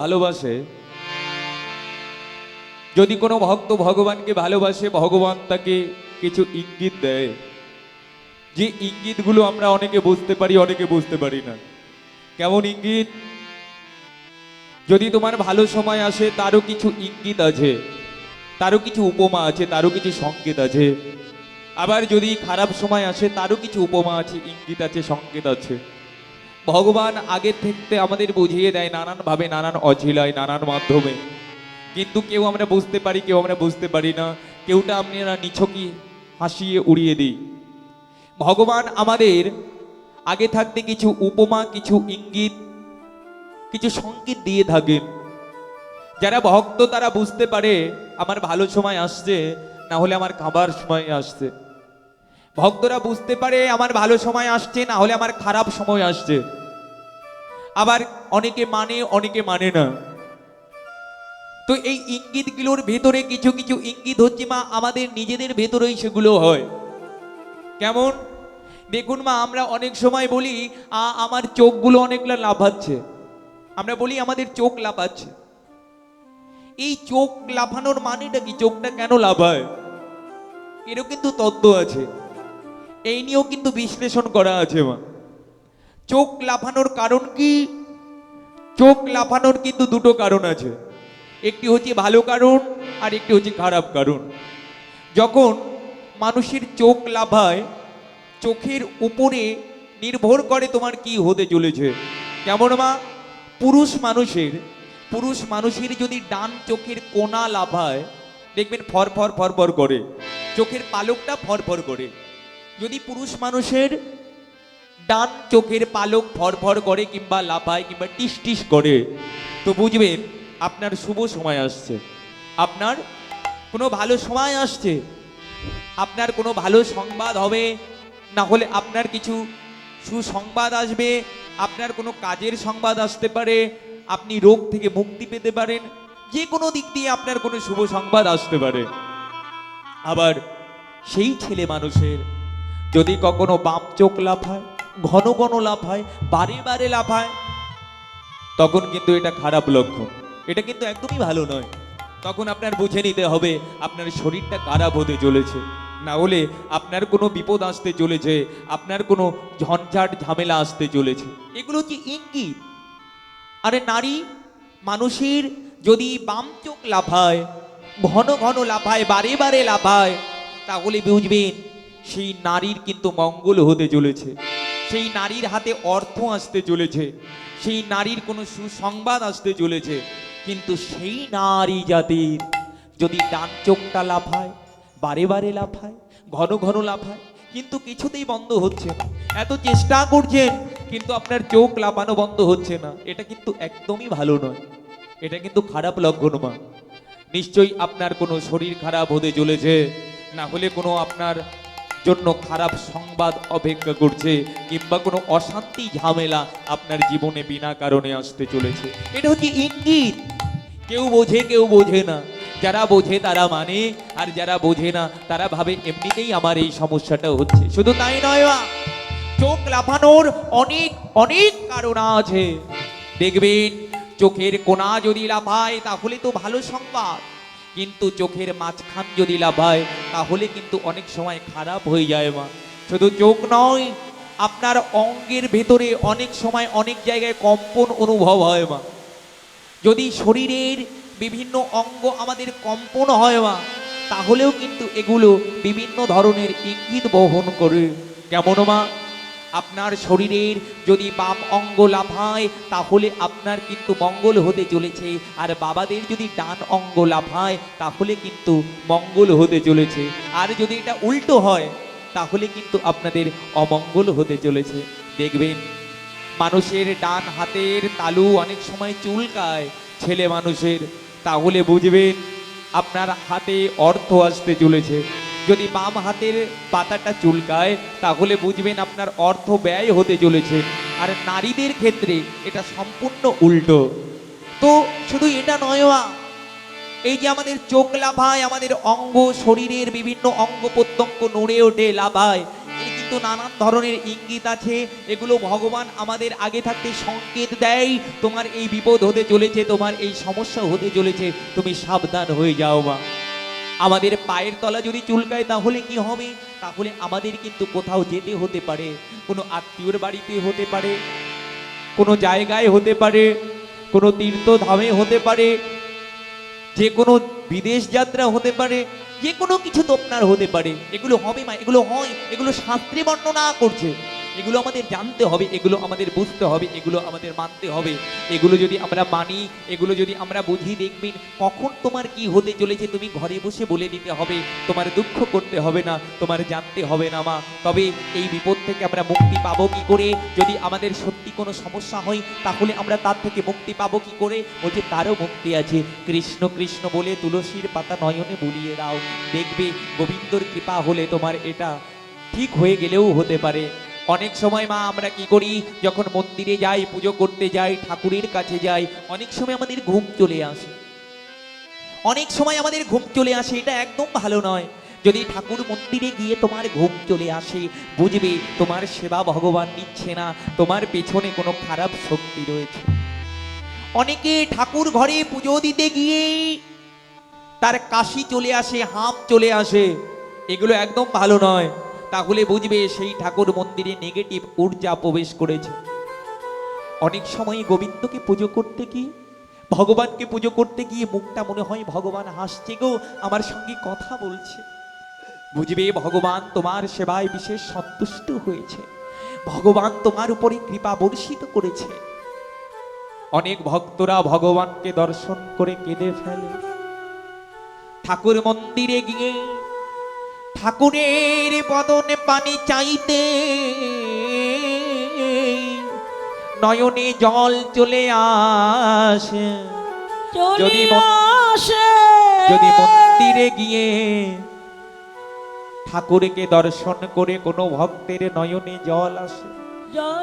ভালোবাসে। যদি কোনো ভক্ত ভগবানকে ভালোবাসে, ভগবান তাকে কিছু ইঙ্গিত দেয়। যে ইঙ্গিতগুলো আমরা অনেকে বুঝতে পারি, অনেকে বুঝতে পারি না। কেমন ইঙ্গিত? যদি তোমার ভালো সময় আসে, তারও কিছু ইঙ্গিত আছে। তারও কিছু উপমা আছে, তারও কিছু সংকেত আছে। আবার যদি খারাপ সময় আসে, তারও কিছু উপমা আছে, ইঙ্গিত আছে, সংকেত আছে। ভগবান আগের থেকে আমাদের বুঝিয়ে দেয় নানানভাবে, নানান অছিলায় নানান মাধ্যমে। কিন্তু কেউ আমরা বুঝতে পারি, কেউ আমরা বুঝতে পারি না। কেউটা আপনারা নিছকি হাসিয়ে উড়িয়ে দিই। ভগবান আমাদের আগে থাকতে কিছু উপমা, কিছু ইঙ্গিত, কিছু সংকেত দিয়ে থাকেন। যারা ভক্ত তারা বুঝতে পারে, আমার ভালো সময় আসছে, না হলে আমার খাবার সময় আসছে। ভক্তরা বুঝতে পারে আমার ভালো সময় আসছে না হলে আমার খারাপ সময় আসছে। আবার অনেকে মানে অনেকে মানে না। তো এই ইঙ্গিতগুলোর ভেতরে কিছু কিছু ইঙ্গিত হচ্ছে মা আমাদের নিজেদের ভেতরেই সেগুলো হয়। কেমন? দেখুন মা আমরা অনেক সময় বলি "আ, আমার চোখগুলো অনেকটা লাফাচ্ছে। আমরা বলি আমাদের চোখ লাফাচ্ছে। এই চোখ লাফানোর মানেটা কি? চোখটা কেন লাফায়? এরও কিন্তু তত্ত্ব আছে। এই নিয়েও কিন্তু বিশ্লেষণ করা আছে মা। চোখ লাফানোর কারণ কি? চোখ লাফানোর কিন্তু দুটো কারণ আছে। একটি হচ্ছে ভালো কারণ, আর একটি হচ্ছে খারাপ কারণ। যখন মানুষের চোখ লাফায়, চোখের উপরে নির্ভর করে তোমার কি হতে চলেছে। কেমন মা? পুরুষ মানুষের পুরুষ মানুষের যদি ডান চোখের কোনা লাফায়, দেখবেন ফর ফর ফর ফর করে। চোখের পালকটা ফর ফর করে। যদি পুরুষ মানুষের ডান চোখের পালক ফরফর করে কিংবা লাফায় কিংবা টিস টিস করে, তো বুঝবেন আপনার শুভ সময় আসছে। আপনার কোনো ভালো সময় আসছে। আপনার কোনো ভালো সংবাদ হবে। না হলে আপনার কিছু সুসংবাদ আসবে। আপনার কোনো কাজের সংবাদ আসতে পারে। আপনি রোগ থেকে মুক্তি পেতে পারেন। যে কোনো দিক দিয়ে আপনার কোনো শুভ সংবাদ আসতে পারে। আবার সেই ছেলে মানুষের যদি কখনো বাম চোখ লাফায়, ঘন ঘন লাফায়, বারে বারে লাফায়, তখন কিন্তু এটা খারাপ লক্ষণ। এটা কিন্তু একদমই ভালো নয়। তখন আপনার বুঝে নিতে হবে, আপনার শরীরটা খারাপ হতে চলেছে না হলে আপনার কোনো বিপদ আসতে চলেছে, আপনার কোনো ঝঞ্ঝাট ঝামেলা আসতে চলেছে। এগুলো হচ্ছে ইঙ্গিত? আরে নারী, মানুষের যদি বাম চোখ লাফায়, ঘন ঘন লাফায়, বারে বারে লাফায়, তাহলে বুঝবেন সেই নারীর কিন্তু মঙ্গল হতে চলেছে। সেই নারীর হাতে অর্থ আসতে চলেছে। সেই নারীর কোনো সুসংবাদ আসতে চলেছে। কিন্তু সেই নারী জাতির যদি ডান চোখটা লাফায়, বারে বারে লাফায়, ঘন ঘন লাফায়, কিন্তু কিছুতেই বন্ধ হচ্ছে না। এত চেষ্টা করছেন, কিন্তু আপনার চোখ লাফানো বন্ধ হচ্ছে না। এটা কিন্তু একদমই ভালো নয়। এটা কিন্তু খারাপ লক্ষণ মা নিশ্চয়ই আপনার কোনো শরীর খারাপ হতে চলেছে। না হলে কোনো আপনার জন্য খারাপ সংবাদ অপেক্ষা করছে কিংবা কোনো অশান্তি ঝামেলা আপনার জীবনে বিনা কারণে আসতে চলেছে। এটা হচ্ছে ইঙ্গিত? কেউ বোঝে কেউ বোঝে না। যারা বোঝে তারা মানে আর যারা বোঝে না তারা ভাবে এমনিতেই আমার এই সমস্যাটা হচ্ছে। শুধু তাই নয় মা, চোখ লাফানোর অনেক অনেক কারণ আছে। দেখবেন, চোখের কোনা যদি লাফায় তাহলে তো ভালো সংবাদ। কিন্তু চোখের মাঝখান যদি লাভায়, তাহলে কিন্তু অনেক সময় খারাপ হয়ে যায় মা। শুধু চোখ নয়, আপনার অঙ্গের ভেতরে অনেক সময় অনেক জায়গায় কম্পন অনুভব হয় মা। যদি শরীরের বিভিন্ন অঙ্গ আমাদের কম্পন হয় মা, তাহলেও কিন্তু এগুলো বিভিন্ন ধরনের ইঙ্গিত বহন করে। কেমন মা? আপনার শরীরের যদি বাম অঙ্গ লাফায়, তাহলে আপনার কিন্তু মঙ্গল হতে চলেছে। আর বাবাদের যদি ডান অঙ্গ লাফায়, তাহলে কিন্তু মঙ্গল হতে চলেছে। আর যদি এটা উল্টো হয়, তাহলে কিন্তু আপনাদের অমঙ্গল হতে চলেছে। দেখবেন, মানুষের ডান হাতের তালু অনেক সময় চুলকায় ছেলে মানুষের। তাহলে বুঝবেন, আপনার হাতে অর্থ আসতে চলেছে। যদি বাম হাতের পাতাটা চুলকায়, তাহলে বুঝবেন আপনার অর্থ ব্যয় হতে চলেছে। আর নারীদের ক্ষেত্রে এটা সম্পূর্ণ উল্টো। তো শুধু এটা নয় এই যে আমাদের চোখ লাভায় আমাদের অঙ্গ শরীরের বিভিন্ন অঙ্গ প্রত্যঙ্গ নড়ে ওঠে লাভায় এর কিন্তু কিন্তু নানান ধরনের ইঙ্গিত আছে। এগুলো ভগবান আমাদের আগে থাকতে সংকেত দেয়, তোমার এই বিপদ হতে চলেছে, তোমার এই সমস্যা হতে চলেছে, তুমি সাবধান হয়ে যাও মা। আমাদের পায়ের তলা যদি চুলকায়, তাহলে কি হবে? তাহলে আমাদের কিন্তু কোথাও যেতে হতে পারে। কোনো আত্মীয়র বাড়িতে হতে পারে, কোনো জায়গায় হতে পারে, কোনো তীর্থধামে হতে পারে, যে কোনো বিদেশ যাত্রা হতে পারে, যে কোনো কিছু তো আপনার হতে পারে। এগুলো হবে মা, এগুলো হয়, এগুলো শাস্ত্রে বর্ণনা করছে। এগুলো আমাদের জানতে হবে, এগুলো আমাদের বুঝতে হবে, এগুলো আমাদের মানতে হবে। এগুলো যদি আমরা মানি, এগুলো যদি আমরা বুঝি, দেখবেন কখন তোমার কি হতে চলেছে তুমি ঘরে বসে বলে দিতে হবে। তোমার দুঃখ করতে হবে না, তোমার জানতে হবে না মা। তবে এই বিপদ থেকে আমরা মুক্তি পাবো কি করে? যদি আমাদের সত্যি কোনো সমস্যা হয়, তাহলে আমরা তার থেকে মুক্তি পাবো কি করে? বলছে তারও মুক্তি আছে। কৃষ্ণ কৃষ্ণ বলে তুলসীর পাতা নয়নে বুলিয়ে দাও। দেখবে গোবিন্দর কৃপা হলে তোমার এটা ঠিক হয়ে গেলেও হতে পারে। অনেক সময় মা, আমরা কি করি? যখন মন্দিরে যাই, পুজো করতে যাই, ঠাকুরের কাছে যাই, অনেক সময় আমাদের ঘুম চলে আসে। অনেক সময় আমাদের ঘুম চলে আসে, এটা একদম ভালো নয়। যদি ঠাকুর মন্দিরে গিয়ে তোমার ঘুম চলে আসে, বুঝবে তোমার সেবা ভগবান নিচ্ছে না, তোমার পেছনে কোনো খারাপ শক্তি রয়েছে। অনেকে ঠাকুর ঘরে পুজো দিতে গিয়ে তার কাশি চলে আসে, হাম চলে আসে, এগুলো একদম ভালো নয়। তাহলে বুঝবে সেই ঠাকুর মন্দিরে নেগেটিভ ঊর্জা প্রবেশ করেছে। অনেক সময় গোবিন্দকে পুজো করতে গিয়ে, ভগবানকে পুজো করতে গিয়ে মুখটা মনে হয় ভগবান হাসছে গো, আমার সঙ্গে কথা বলছে। বুঝবে ভগবান তোমার সেবায় বিশেষ সন্তুষ্ট হয়েছে। ভগবান তোমার উপরে কৃপা বর্ষিত করেছে। অনেক ভক্তরা ভগবানকে দর্শন করে কেঁদে ফেলে। ঠাকুর মন্দিরে গিয়ে ঠাকুরের বদনে পানি চাইতে। নয়নে জল চলে আসে। যদি আসে। যদি মন্দিরে গিয়ে ঠাকুরকে দর্শন করে কোনো ভক্তের নয়নে জল আসে।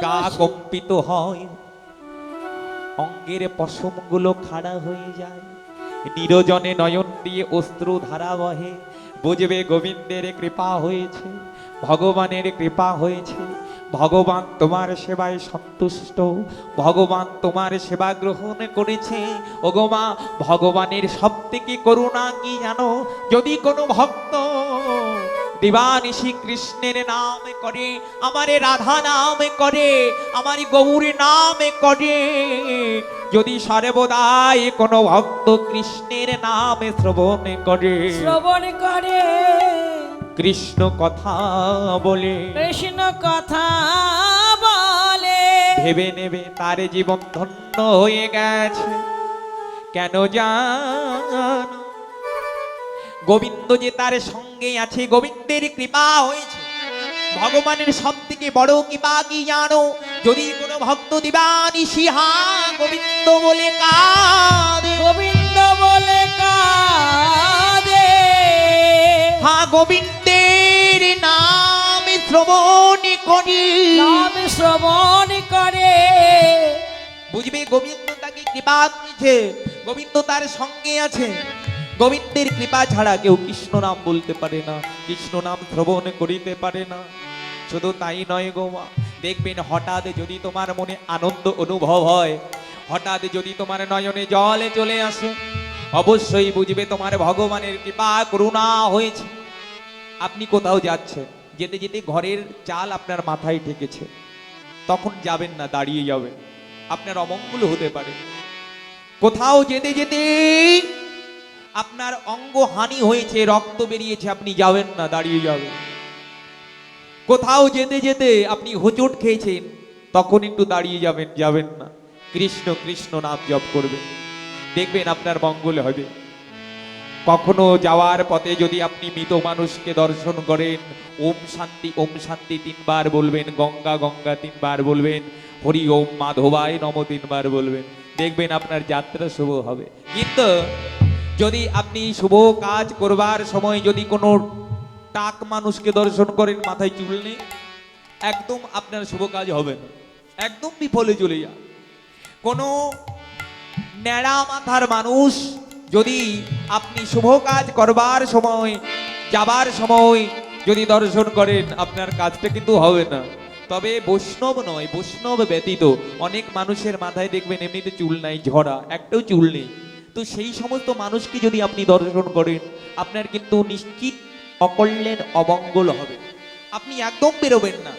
গা কম্পিত হয়। অঙ্গের পশমগুলো খাড়া হয়ে যায়। নিরজনে নয়ন দিয়ে অস্ত্র ধারা বহে। বুঝবে গোবিন্দের কৃপা হয়েছে, ভগবানের কৃপা হয়েছে। ভগবান তোমার সেবায় সন্তুষ্ট, ভগবান তোমার সেবা গ্রহণ করেছে। ওগোমা ভগবানের সব থেকে করুণা কি জানো? যদি কোনো ভক্ত দিবানিশি কৃষ্ণের নাম করে আমারে রাধা নাম করে আমার গৌর নাম করে। যদি সর্বদাই কোনো ভক্ত কৃষ্ণের নাম শ্রবণ করে শ্রবণ করে। কৃষ্ণ কথা বলে কৃষ্ণ কথা বলে। ভেবে নেবে তার জীবন ধন্য হয়ে গেছে। কেন জানো? গোবিন্দ যে তার সঙ্গে আছে গোবিন্দের কৃপা হয়েছে। ভগবানের সব থেকে বড় কৃপা কি জানো? যদি কোনো ভক্ত দিবানি সিহা গোবিন্দ বলে কাঁদে। গোবিন্দ বলে কাঁদে। হা গোবিন্দের নাম শ্রবণ করি। নাম শ্রবণ করে। বুঝবে গোবিন্দ তাকে কৃপা করেছে। গোবিন্দ তার সঙ্গে আছে। গোবিন্দের কৃপা ছাড়া কেউ কৃষ্ণ নাম বলতে পারে না, কৃষ্ণ নাম শ্রবণ করিতে পারে না। শুধু তাই নয় গোমা দেখবেন হঠাৎ যদি তোমার মনে আনন্দ অনুভব হয়, হঠাৎ যদি তোমার নয়নে জলে চলে আসে, অবশ্যই বুঝবে তোমার ভগবানের কৃপা, করুণা হয়েছে। আপনি কোথাও যাচ্ছেন, যেতে যেতে ঘরের চাল আপনার মাথায় ঠেকেছে, তখন যাবেন না, দাঁড়িয়ে যাবেন। আপনার অমঙ্গল হতে পারে। কোথাও যেতে যেতে আপনার অঙ্গ হানি হয়েছে, রক্ত বেরিয়েছে, আপনি যাবেন না, দাঁড়িয়ে যাবেন। কোথাও যেতে যেতে আপনি হোঁচট খেয়েছেন, তখন একটু দাঁড়িয়ে যাবেন যাবেন না। কৃষ্ণ কৃষ্ণ নাম জপ করবেন। দেখবেন আপনার মঙ্গল হবে। কখনো যাওয়ার পথে যদি আপনি মৃত মানুষকে দর্শন করেন, ওম শান্তি ওম শান্তি তিনবার বলবেন, গঙ্গা গঙ্গা তিনবার বলবেন, হরি ওম মাধবায় নম তিনবার বলবেন। দেখবেন আপনার যাত্রা শুভ হবে। কিন্তু যদি আপনি শুভ কাজ করবার সময় যদি কোনো টাক মানুষকে দর্শন করেন, মাথায় চুল নেই, একদম আপনার শুভ কাজ হবে না। একদম বিফলে চলে যান কোনো ন্যাড়া মাথার মানুষ যদি আপনি শুভ কাজ করবার সময়, যাবার সময় যদি দর্শন করেন, আপনার কাজটা কিন্তু হবে না। তবে বৈষ্ণব নয়, বৈষ্ণব ব্যতীত অনেক মানুষের মাথায় দেখবেন এমনিতে চুল নাই, ঝরা, একটাও চুল নেই। তো সেই সমস্ত মানুষকে যদি আপনি দর্শন করেন, আপনার কিন্তু নিশ্চিত অকল্যাণ অমঙ্গল হবে। আপনি একদম বেরোবেন না।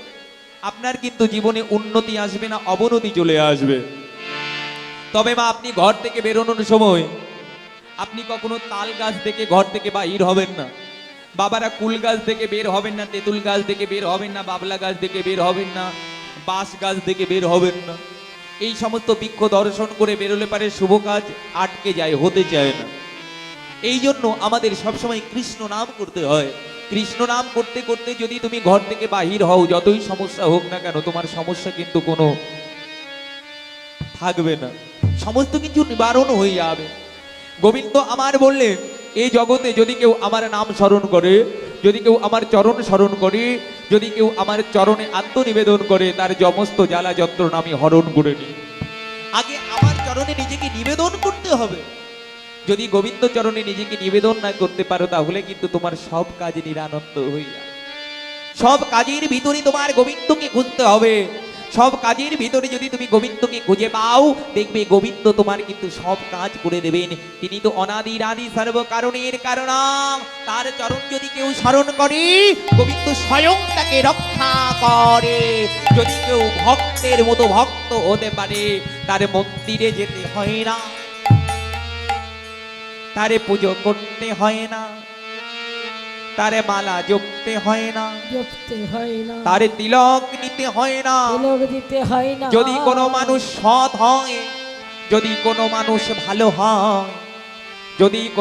আপনার কিন্তু জীবনে উন্নতি আসবে না, অবনতি চলে আসবে। তবে মা আপনি ঘর থেকে বেরোনোর সময় আপনি কখনো তাল গাছ থেকে ঘর থেকে বাহির হবেন না। বাবারা কুল গাছ থেকে বের হবেন না, তেঁতুল গাছ থেকে বের হবেন না, বাবলা গাছ থেকে বের হবেন না, বাঁশ গাছ থেকে বের হবেন না। এই সমস্ত বৃক্ষ দর্শন করে বেরোলে পারে শুভ কাজ, আটকে যায়, হতে চায় না। এই জন্য আমাদের সবসময় কৃষ্ণ নাম করতে হয়। কৃষ্ণ নাম করতে করতে যদি তুমি ঘর থেকে বাহির হও, যতই সমস্যা হোক না কেন, তোমার সমস্যা কিন্তু কোনো থাকবে না। সমস্ত কিছু নিবারণ হয়ে যাবে। গোবিন্দ আমার বললেন এই জগতে যদি কেউ আমার নাম স্মরণ করে যদি কেউ আমার চরণ স্মরণ করে, যদি কেউ আমার চরণে আত্মনিবেদন করে, তার সমস্ত জ্বালা যন্ত্রণা আমি হরণ করে নিই। আগে আমার চরণে নিজেকে নিবেদন করতে হবে। যদি গোবিন্দ চরণে নিজেকে নিবেদন না করতে পারো, তাহলে কিন্তু তোমার সব কাজ নিরানন্দ হইয়া সব কাজের ভিতরে তোমার গোবিন্দকে খুঁজতে হবে। সব কাজের ভিতরে যদি তুমি গোবিন্দকে খুঁজে পাও, দেখবে গোবিন্দ তোমার কিন্তু সব কাজ করে দেবেন। তিনি তো অনাদি রাদি সর্ব কারণের কারণ তার চরণ যদি কেউ স্মরণ করে, গোবিন্দ স্বয়ং তাকে রক্ষা করে। যদি কেউ ভক্তের মতো ভক্ত হতে পারে, তার মন্দিরে যেতে হয় না। তারে পুজো করতে হয় না। তারে মালা জপতে হয় না। জপতে হয় না। তারে তিলক নিতে হয় না। তিলক দিতে হয় না। যদি কোনো মানুষ সৎ হয় যদি কোনো মানুষ ভালো হয় যদি